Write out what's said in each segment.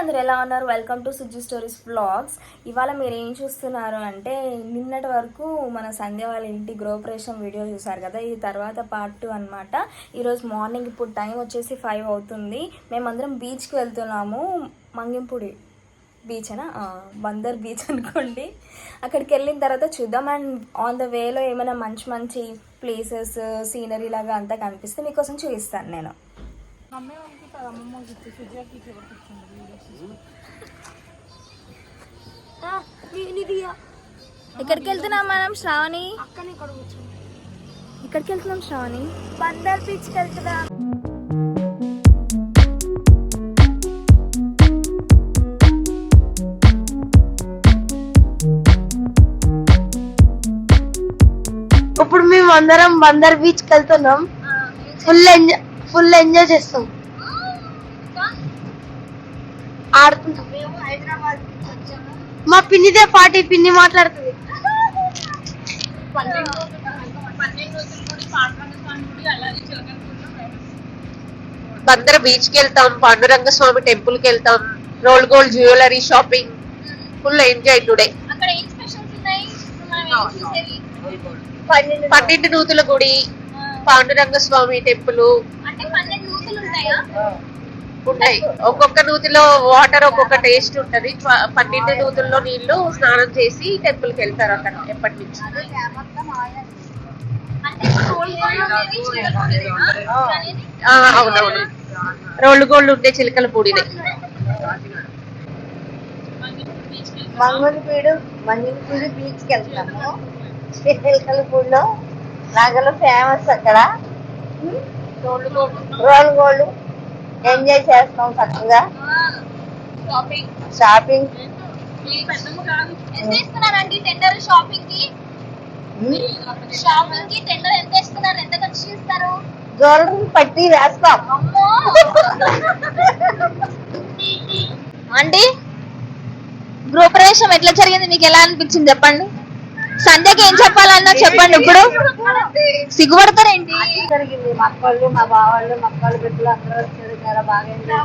అందరు ఎలా ఉన్నారు? Welcome to Suji stories blogs ఇవాళ మీరు ఏం చూస్తున్నారు అంటే నిన్నటి వరకు మన సంధ్య వాళ్ళ ఇంటి గృహప్రవేశం వీడియో చూసారు కదా? ఈ తర్వాత పార్ట్ టూ అనమాట ఈరోజు మార్నింగ్ ఇప్పుడు టైం వచ్చేసి ఫైవ్ అవుతుంది. మేమందరం బీచ్కి వెళ్తున్నాము. మంగింపుడి బీచ్ అనా బందర్ బీచ్ అనుకోండి. అక్కడికి వెళ్ళిన తర్వాత చూద్దాం. అండ్ ఆన్ ద వేలో ఏమైనా మంచి మంచి ప్లేసెస్ సీనరీ లాగా అంతా కనిపిస్తే మీకోసం చూపిస్తాను నేను. ఎక్కడికి వెళ్తున్నాం మనం శ్రావణి? ఎక్కడికి వెళ్తున్నాం శ్రావణి? బందర్ బీచ్కి వెళ్తున్నాం. ఇప్పుడు మేము అందరం బందర్ బీచ్కి వెళ్తున్నాం ఫుల్ ఎంజాయ్ ఫుల్ ఎంజాయ్ చేస్తాం. ఆడుతున్నాం మా పిన్నిదే పార్టీ పిన్ని మాట్లాడుతుంది. బందర బీచ్కి వెళ్తాం పాండురంగ స్వామి టెంపుల్కి వెళ్తాం roll gold jewellery shopping full enjoy today అక్కడ ఏం స్పెషల్స్ ఉన్నాయి? మనం ఏం చూసేవి పన్నెండు నూతుల గుడి పాండురంగ స్వామి టెంపుల్ అంటే పన్నెండు నూతులు ఉంటాయా? ఉంటాయి. ఒక్కొక్క నూతిలో వాటర్ ఒక్కొక్క టేస్ట్ ఉంటది. పన్నెండు నూతుల్లో నీళ్ళు స్నానం చేసి టెంపుల్కి వెళ్తారు అక్కడ ఎప్పటి నుంచి అవునవును. రోళ్ళు గోల్డ్ ఉండే చిలకల పూడినే మంగళపీడు మంగళపూడి బీచ్కి వెళ్తాము చిలకలపూడిలో నగలు ఫేమస్ అక్కడ. రోల్ గోల్డ్ ఎంజాయ్ చేస్తాం చక్కగా. షాపింగ్? షాపింగ్. ఎంత ఇస్తున్నారండి టెండర్ షాపింగ్కి షాపింగ్కి టెండర్ ఎంత ఇస్తున్నారు? ఎంత ఖర్చు చేస్తారు? జ్యువెలరీ పట్టి వేస్తాం. ఆంటీ గృహప్రవేశం ఎట్లా జరిగింది? మీకు ఎలా అనిపించింది చెప్పండి. సంధ్యకి ఏం చెప్పాలన్నా చెప్పండి ఇప్పుడు. సిగ్గుపడతారేంటి? జరిగింది. మా అక్కళ్ళు మా బావాళ్ళు మా అక్కళ్ళు బిడ్డలు అందరూ వచ్చారు. చాలా బాగా ఎంజాయ్.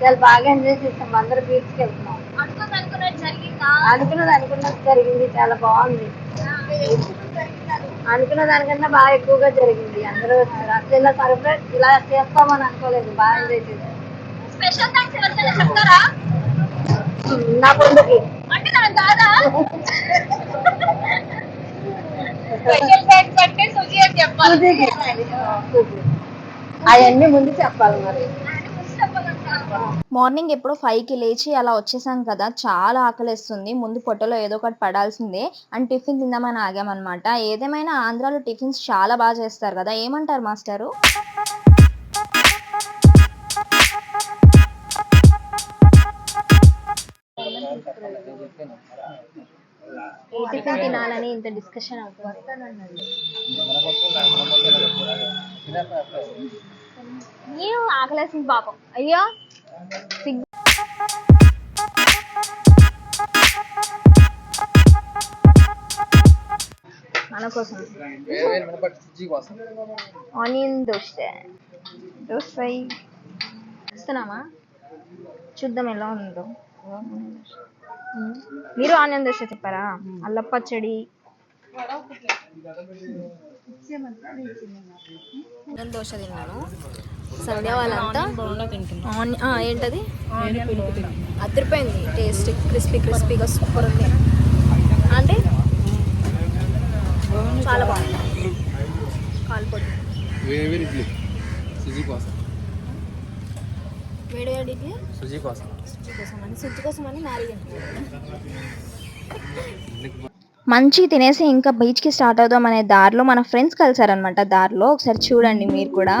చాలా బాగా ఎంజాయ్ చేసాం అందరూ బీచ్కి వెళ్తున్నాం. అనుకున్నది అనుకున్నది జరిగిందా? చాలా బాగుంది. అనుకున్న దానికన్నా బాగా ఎక్కువగా జరిగింది. అందరూ వచ్చారు. అసలు ఇలా సర్ప్రైజ్ ఇలా చేస్తామని అనుకోలేదు. బాగా ఎంజాయ్ చేసాం స్పెషల్ థ్యాంక్స్ ఎవరికైనా చెప్తారా? నా ఫ్రెండ్కి అంటే నాకు కాదా స్పెషల్ థ్యాంక్స్ అంటే సుజీ అని చెప్పాలి. అవన్నీ ముందు చెప్పాలి మరి. మార్నింగ్ ఎప్పుడో ఫైవ్కి లేచి అలా వచ్చేసాం కదా చాలా ఆకలిస్తుంది. ముందు పొట్టలో ఏదో ఒకటి పడాల్సిందే. అండ్ టిఫిన్ తిందామని ఆగామన్నమాట. ఏదేమైనా ఆంధ్రాలో టిఫిన్స్ చాలా బాగా చేస్తారు కదా. ఏమంటారు మాస్టారు? టిఫిన్ తినాలని ఇంత డిస్కషన్ అవుతుంది. నేను ఆకలేసింది పాపం. అయ్యో. మన కోసం. ఆనియన్ దోశ. దోశ ఇస్తున్నామా చూద్దాం ఎలా ఉందో. మీరు ఆనియన్ దోశ చెప్పారా అల్ల పచ్చడి. ఆనియన్ దోశ తిన్నాను. సంధ్య వాళ్ళంతా ఏంటది? అదిరిపోయింది. టేస్ట్ క్రిస్పీ క్రిస్పీగా సూపర్ ఉంది. అంటే చాలా బాగుంది. కాలిపోతుంది సుజీ కోసం. సుజీ కోసం అని కోసం మంచి తినేసి ఇంకా బీచ్కి స్టార్ట్ అవుదాం అనే దారిలో మన ఫ్రెండ్స్ కలిసారనమాట దారిలో ఒకసారి చూడండి మీరు కూడా.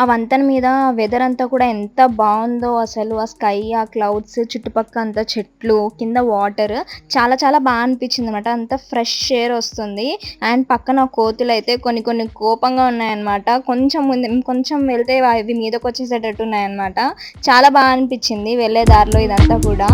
ఆ వంతెన మీద వెదర్ అంతా కూడా ఎంత బాగుందో అసలు. ఆ స్కై ఆ క్లౌడ్స్ చుట్టుపక్కల అంతా చెట్లు కింద వాటర్ చాలా చాలా బాగా అనిపించింది అనమాట అంత ఫ్రెష్ ఎయిర్ వస్తుంది. అండ్ పక్కన కోతులు అయితే కొన్ని కొన్ని కోపంగా ఉన్నాయన్నమాట. కొంచెం ముందు కొంచెం వెళ్తే అవి మీదకి వచ్చేసేటట్టు ఉన్నాయన్నమాట. చాలా బాగా అనిపించింది. వెళ్ళే దారిలో ఇదంతా కూడా.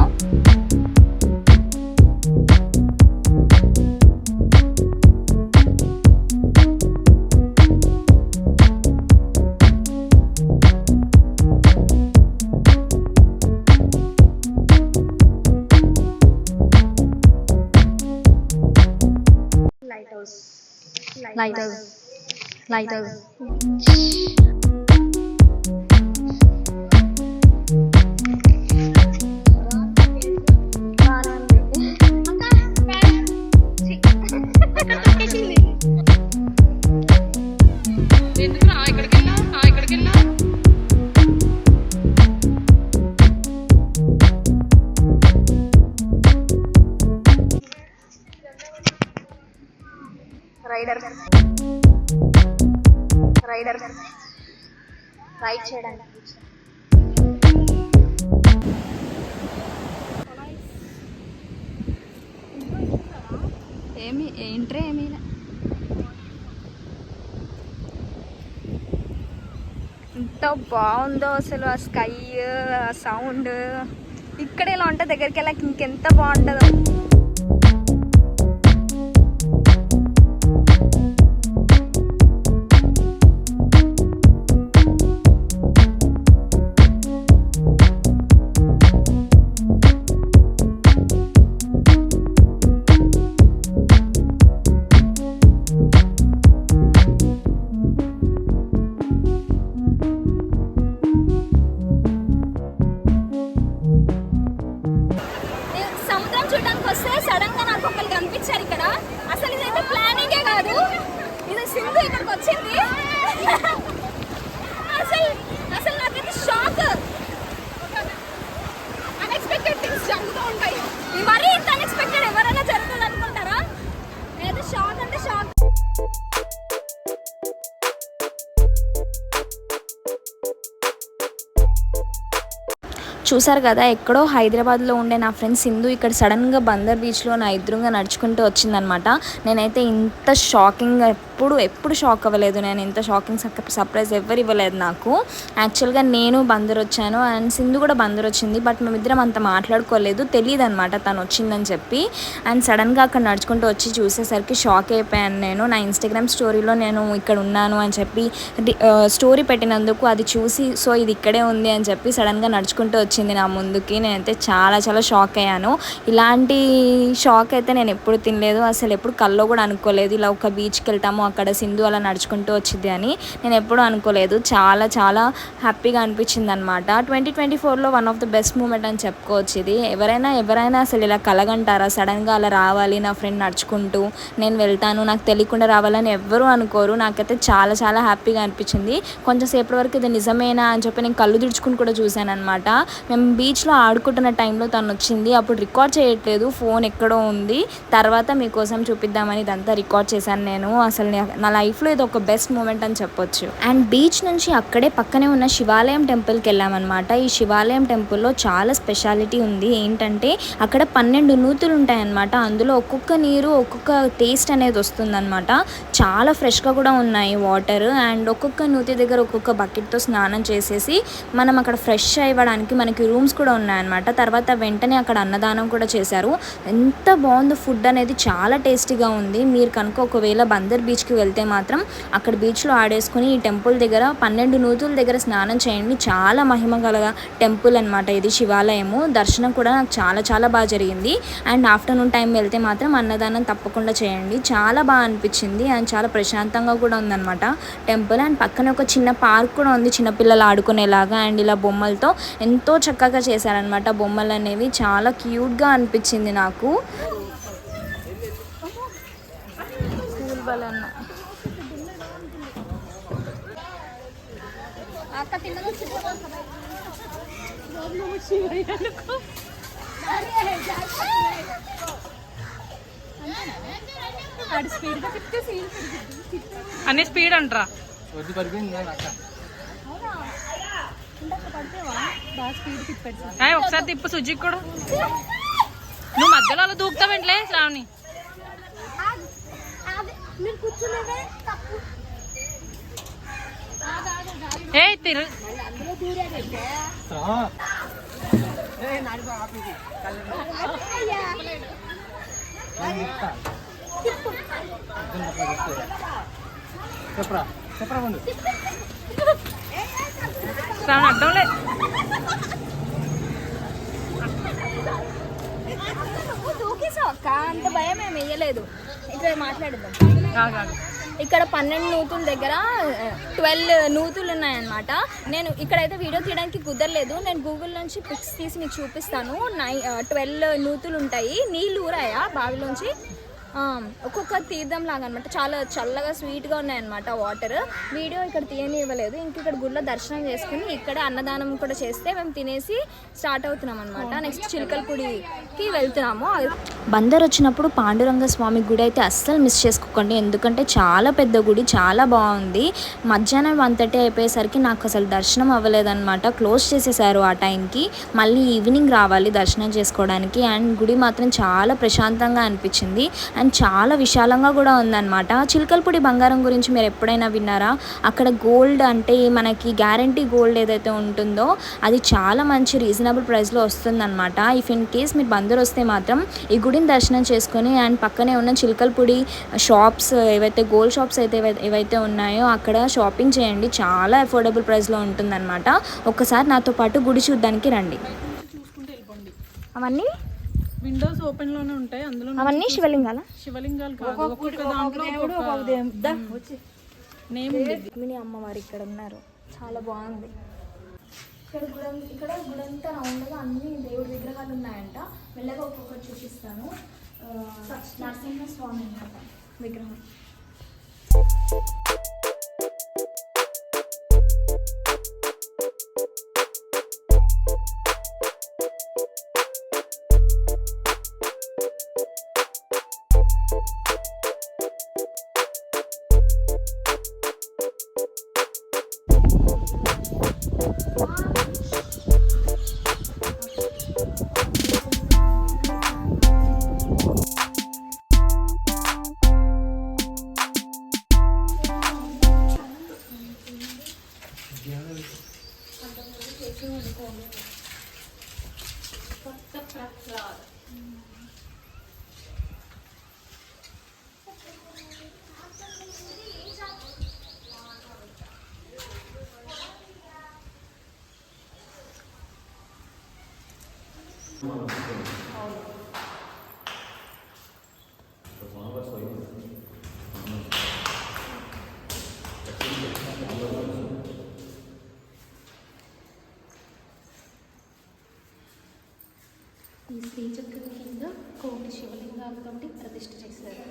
lighters lighters చేయడానికి. ఏమి ఏంట్రే ఏమీ? ఎంత బాగుందో అసలు ఆ స్కై ఆ సౌండ్. ఇక్కడ ఇలా ఉంటే దగ్గరికి వెళ్ళాక ఇంకెంత బాగుంటుందో. చూసారు కదా ఎక్కడో హైదరాబాద్లో ఉండే నా ఫ్రెండ్ సింధు ఇక్కడ సడన్గా బందర్ బీచ్లో నా ఎదురుగా నడుచుకుంటూ వచ్చిందనమాట నేనైతే ఇంత షాకింగ్ ఎప్పుడు ఎప్పుడు షాక్ అవ్వలేదు. నేను ఇంత షాకింగ్ సర్ప్రైజ్ ఎవ్వరు ఇవ్వలేదు నాకు. యాక్చువల్గా నేను బందర్ వచ్చాను అండ్ సింధు కూడా బందర్ వచ్చింది. బట్ మేమిద్దరం అంత మాట్లాడుకోలేదు. తెలియదు అనమాట తను వచ్చిందని చెప్పి. అండ్ సడన్గా అక్కడ నడుచుకుంటూ వచ్చి చూసేసరికి షాక్ అయిపోయాను నేను. నా ఇన్స్టాగ్రామ్ స్టోరీలో నేను ఇక్కడ ఉన్నాను అని చెప్పి స్టోరీ పెట్టినందుకు అది చూసి సో ఇది ఇక్కడే ఉంది అని చెప్పి సడన్గా నడుచుకుంటూ వచ్చింది నా ముందుకి. నేనైతే చాలా చాలా షాక్ అయ్యాను. ఇలాంటి షాక్ అయితే నేను ఎప్పుడు తినలేదు. అసలు ఎప్పుడు కల్లో కూడా అనుకోలేదు. ఇలా ఒక బీచ్కి వెళ్తాము అక్కడ సింధు అలా నడుచుకుంటూ వచ్చింది అని నేను ఎప్పుడూ అనుకోలేదు. చాలా చాలా హ్యాపీగా అనిపించింది అనమాట ట్వంటీ ట్వంటీ ఫోర్లో one of the best moment అని చెప్పుకోవచ్చు ఇది. ఎవరైనా ఎవరైనా అసలు ఇలా కలగంటారా? సడన్గా అలా రావాలి నా ఫ్రెండ్ నడుచుకుంటూ నేను వెళ్తాను నాకు తెలియకుండా రావాలని ఎవ్వరూ అనుకోరు. నాకైతే చాలా చాలా హ్యాపీగా అనిపించింది. కొంచెం సేపటి వరకు ఇది నిజమేనా అని చెప్పి నేను కళ్ళు తుడుచుకుని కూడా చూశాను అనమాట మేము బీచ్లో ఆడుకుంటున్న టైంలో తను వచ్చింది. అప్పుడు రికార్డ్ చేయట్లేదు. ఫోన్ ఎక్కడో ఉంది. తర్వాత మీకోసం చూపిద్దామని ఇదంతా రికార్డ్ చేశాను నేను. అసలు నా- నా లైఫ్లో ఇది ఒక బెస్ట్ మూమెంట్ అని చెప్పొచ్చు. అండ్ బీచ్ నుంచి అక్కడే పక్కనే ఉన్న శివాలయం టెంపుల్కి వెళ్ళామన్నమాట. ఈ శివాలయం టెంపుల్లో చాలా స్పెషాలిటీ ఉంది. ఏంటంటే అక్కడ పన్నెండు నూతులు ఉంటాయన్నమాట అందులో ఒక్కొక్క నీరు ఒక్కొక్క టేస్ట్ అనేది వస్తుందన్నమాట. చాలా ఫ్రెష్గా కూడా ఉన్నాయి వాటర్. అండ్ ఒక్కొక్క నూతి దగ్గర ఒక్కొక్క బకెట్తో స్నానం చేసేసి మనం అక్కడ ఫ్రెష్ అవ్వడానికి మనకి రూమ్స్ కూడా ఉన్నాయన్నమాట. తర్వాత వెంటనే అక్కడ అన్నదానం కూడా చేశారు. ఎంత బాగుంది ఫుడ్ అనేది. చాలా టేస్టీగా ఉంది. మీరు కనుక ఒకవేళ బందర్ బీచ్ బీచ్కి వెళ్తే మాత్రం అక్కడ బీచ్లో ఆడేసుకుని ఈ టెంపుల్ దగ్గర పన్నెండు నూతుల దగ్గర స్నానం చేయండి. చాలా మహిమ గల టెంపుల్ అనమాట ఇది శివాలయము. దర్శనం కూడా నాకు చాలా చాలా బాగా జరిగింది. అండ్ ఆఫ్టర్నూన్ టైం వెళ్తే మాత్రం అన్నదానం తప్పకుండా చేయండి. చాలా బాగా అనిపించింది అండ్ చాలా ప్రశాంతంగా కూడా ఉందన్నమాట టెంపుల్. అండ్ పక్కన ఒక చిన్న పార్క్ కూడా ఉంది చిన్నపిల్లలు ఆడుకునేలాగా. అండ్ ఇలా బొమ్మలతో ఎంతో చక్కగా చేశారనమాట బొమ్మలు అనేవి. చాలా క్యూట్గా అనిపించింది నాకు. స్కూల్ బలన్న అన్ని స్పీడ్ అంటరా. వద్దు పడిపోయింది ఒకసారి తిప్పు సుజికి కూడా. నువ్వు మధ్యలో అలా దూకుతావేంట్లే శ్రావణి? ఏ తిరు చెప్పరా చెప్పరా ముందు. శ్రావణి అర్థం లే దూకేసావు అక్క. అంత భయం ఏమి వేయలేదు ఇక్కడ మాట్లాడదాం. ఇక్కడ పన్నెండు నూతుల దగ్గర ట్వెల్వ్ నూతులు ఉన్నాయన్నమాట. నేను ఇక్కడైతే వీడియో తీయడానికి కుదరలేదు. నేను గూగుల్ నుంచి పిక్స్ తీసి మీకు చూపిస్తాను. నై ట్వెల్వ్ నూతులు ఉంటాయి. నీళ్ళు ఊరాయా? బావిలోంచి? ఒక్కొక్క తీర్థం లాగా అనమాట చాలా చల్లగా స్వీట్గా ఉన్నాయన్నమాట వాటర్. వీడియో ఇక్కడ తీయనివ్వలేదు. ఇంక ఇక్కడ గుడిలో దర్శనం చేసుకుని ఇక్కడ అన్నదానం కూడా చేస్తే మేము తినేసి స్టార్ట్ అవుతున్నాం అనమాట నెక్స్ట్ చిలకలపూడికి వెళ్తున్నాము. బందర్ వచ్చినప్పుడు పాండురంగ స్వామి గుడి అయితే అస్సలు మిస్ చేసుకోకండి. ఎందుకంటే చాలా పెద్ద గుడి చాలా బాగుంది. మధ్యాహ్నం వన్ థర్టీ అయిపోయేసరికి నాకు అసలు దర్శనం అవ్వలేదన్నమాట. క్లోజ్ చేసేసారు ఆ టైంకి. మళ్ళీ ఈవినింగ్ రావాలి దర్శనం చేసుకోవడానికి. అండ్ గుడి మాత్రం చాలా ప్రశాంతంగా అనిపించింది. అండ్ చాలా విశాలంగా కూడా ఉందన్నమాట. చిలకలపూడి బంగారం గురించి మీరు ఎప్పుడైనా విన్నారా? అక్కడ గోల్డ్ అంటే మనకి గ్యారంటీ గోల్డ్ ఏదైతే ఉంటుందో అది చాలా మంచి రీజనబుల్ ప్రైస్లో వస్తుందన్నమాట. ఇఫ్ ఇన్ కేస్ మీరు బందర్ వస్తే మాత్రం ఈ గుడిని దర్శనం చేసుకొని అండ్ పక్కనే ఉన్న చిలకలపూడి షాప్స్ ఏవైతే గోల్డ్ షాప్స్ అయితే ఏవై- ఏవైతే ఉన్నాయో అక్కడ షాపింగ్ చేయండి. చాలా అఫోర్డబుల్ ప్రైస్లో ఉంటుందన్నమాట. ఒక్కసారి నాతో పాటు గుడి చూడడానికి రండి. అవన్నీ? విండోస్ ఓపెన్లోనే ఉంటాయి. అందులో అవన్నీ శివలింగాల? శివలింగాలు కాదు. ఒక్కొక్క దాంట్లో ఒక్కొక్క నేమ్ మిని అమ్మవారు ఇక్కడ ఉన్నారు. చాలా బాగుంది. ఇక్కడ గుడి ఇక్కడ గుడంతా రౌండ్గా అన్ని దేవుడి విగ్రహాలు ఉన్నాయంట. మెల్లగా ఒక్కొక్కటి చూపిస్తాను. నరసింహ స్వామి ఈ శ్రీచక్రం కింద కోటి శివలింగాలతోటి ప్రతిష్ఠ చేశారు.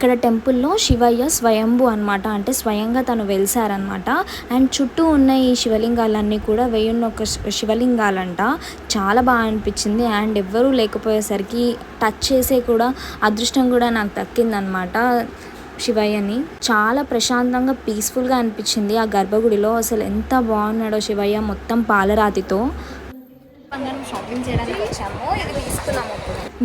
ఇక్కడ టెంపుల్లో శివయ్య స్వయంభు అన్నమాట. అంటే స్వయంగా తను వెలిసారనమాట అండ్ చుట్టూ ఉన్న ఈ శివలింగాలన్నీ కూడా వెయ్యున్న ఒక శి- శివలింగాలంట. చాలా బాగా అనిపించింది. అండ్ ఎవ్వరూ లేకపోయేసరికి టచ్ చేసే కూడా అదృష్టం కూడా నాకు దక్కిందనమాట శివయ్యని. చాలా ప్రశాంతంగా పీస్ఫుల్గా అనిపించింది ఆ గర్భగుడిలో. అసలు ఎంత బాగున్నాడో శివయ్య మొత్తం పాలరాతితో. షాపింగ్ చేయడానికి వచ్చాము. ఇది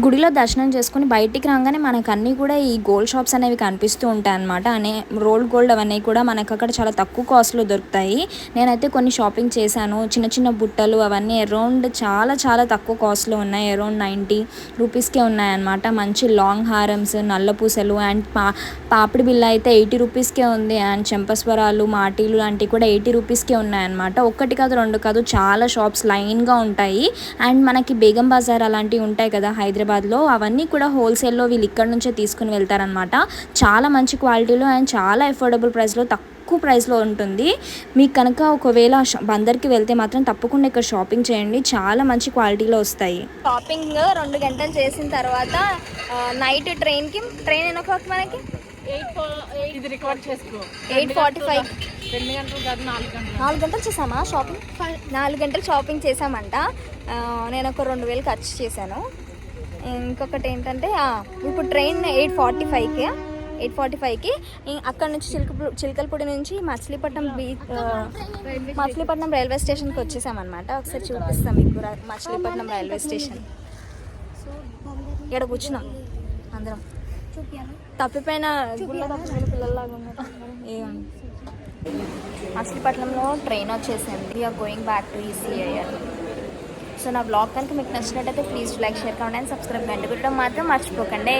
గుడిలో దర్శనం చేసుకుని బయటికి రాగానే మనకు అన్నీ కూడా ఈ గోల్డ్ షాప్స్ అనేవి కనిపిస్తూ ఉంటాయి అనమాట అనే రోల్డ్ గోల్డ్ అవన్నీ కూడా మనకు అక్కడ చాలా తక్కువ కాస్ట్లో దొరుకుతాయి. నేనైతే కొన్ని షాపింగ్ చేశాను. చిన్న చిన్న బుట్టలు అవన్నీ అరౌండ్ చాలా చాలా తక్కువ కాస్ట్లో ఉన్నాయి. అరౌండ్ నైంటీ రూపీస్కే ఉన్నాయన్నమాట మంచి లాంగ్ హారమ్స్ నల్ల పూసలు అండ్ పా పాపిడి బిల్ల అయితే ఎయిటీ రూపీస్కే ఉంది అండ్ చెంపస్వరాలు మాటీలు లాంటివి కూడా ఎయిటీ రూపీస్కే ఉన్నాయన్నమాట ఒక్కటి కాదు రెండు కాదు చాలా షాప్స్ లైన్గా ఉంటాయి. అండ్ మనకి బేగం బజార్ అలాంటివి ఉంటాయి కదా హైదరాబాద్ హైదరాబాద్లో అవన్నీ కూడా హోల్సేల్లో వీళ్ళు ఇక్కడ నుంచే తీసుకుని వెళ్తారనమాట చాలా మంచి క్వాలిటీలో అండ్ చాలా అఫోర్డబుల్ ప్రైస్లో తక్కువ ప్రైస్లో ఉంటుంది. మీకు కనుక ఒకవేళ ష- బందర్కి వెళ్తే మాత్రం తప్పకుండా ఇక్కడ షాపింగ్ చేయండి. చాలా మంచి క్వాలిటీలో వస్తాయి. షాపింగ్ రెండు గంటలు చేసిన తర్వాత నైట్ ట్రైన్కి ట్రైన్ ఎన్నో క్లాక్ మనకి? ఎయిట్ ఇది రికార్డ్ చేసుకో. Eight forty five. నాలుగు గంటలు. చేసామా షాపింగ్? నాలుగు గంటలు షాపింగ్ చేసామంట. నేను ఒక రెండు వేలు ఖర్చు చేశాను. ఇంకొకటి ఏంటంటే ఇప్పుడు ట్రైన్ ఎయిట్ ఫార్టీ ఫైవ్కి ఎయిట్ ఫార్టీ ఫైవ్కి అక్కడ నుంచి చిలక చిలకలపూడి నుంచి మచిలీపట్నం బీచ్ మచిలీపట్నం రైల్వే స్టేషన్కి వచ్చేసామన్నమాట. ఒకసారి చూపిస్తాం మీకు మచిలీపట్నం రైల్వే స్టేషన్. ఇక్కడ కూర్చున్నాం? అందరం. తప్పిపోయిన గుళ్ళ తప్పిపోయిన పిల్లల్లాగా ఏం మచిలీపట్నంలో ట్రైన్ వచ్చేసింది. We're going back to ECIR so నా బ్లాగ్ కనుక మీకు నచ్చినట్టయితే ప్లీజ్ లైక్ షేర్ కావండి అండ్ సబ్స్క్రైబ్ గంట కొట్టడం మాత్రం మర్చిపోకండి.